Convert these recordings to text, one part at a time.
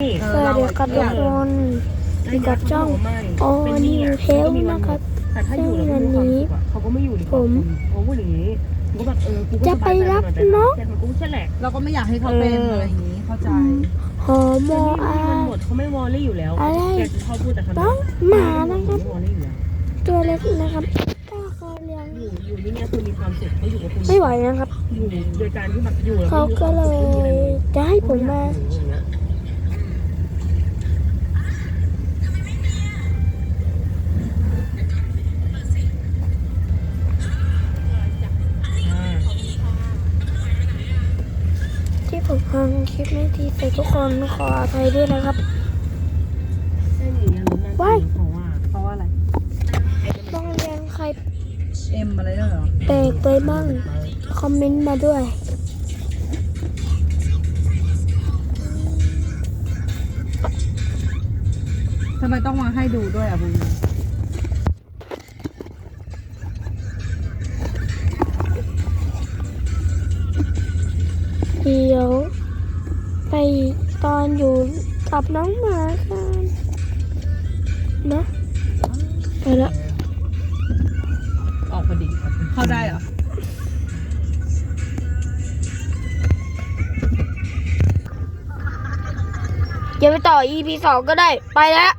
สวัสดีครับทุกคนอยู่กับช่องโอนิวเทลนะครับแต่ถ้าอยู่แล้วไม่มีความสุขอะเขาก็ไม่อยู่ดีกว่าผมเขาพูดอย่างนี้ผมก็แบบเออกูก็จะไปรับสบายใจหน้องแต่มันก็แค่แหละเราก็ไม่อยากให้เขาเป็นเออออะไรอย่างนี้เข้าใจหอมออามันหมดเขาไม่วอลลี่อยู่แล้วอะไรแกจะชอบพูดแต่คำน้องหมานะครับไม่วอลลี่อยู่แล้วตัวเล็กนะครับถ้าเขาเลี้ยงอยู่อยู่ที่เนี่ยคุณมีความสุขเขาอยู่กับคุณไม่ไหวนะครับอยู่โดยการที่แบบอยู่แล้วเขาก็เลยจะให้ผมมา ที่ผมทำคลิปไม่ดีใส่ทุกคนขออภัยด้วยนะครับเส้นอย่างเงี้ยรู้นั่นว้ายเพราะว่าเพราะว่าอะไรต้องเรียนใครเอ็มอะไรด้วยเหรอแปลกไปบ้าง คอมเมนต์มาด้วยทำไมต้องมาให้ดูด้วยอะบูม เดี๋ยว ไปตอนอยู่กับน้องหมากันเนอะไปละออกพอดีเข้าได้เหรอเดี๋ยวไปต่อ EP สองก็ได้ไปแล้ว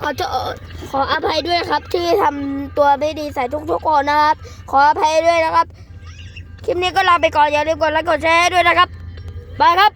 ขอโทษขออภัยด้วยนะครับ ที่ทำตัวไม่ดีใส่ทุกๆคนนะครับ ขออภัยด้วยนะครับ คลิปนี้ก็ลาไปก่อนอย่าลืมกดไลค์กดแชร์ด้วยนะครับบายครับ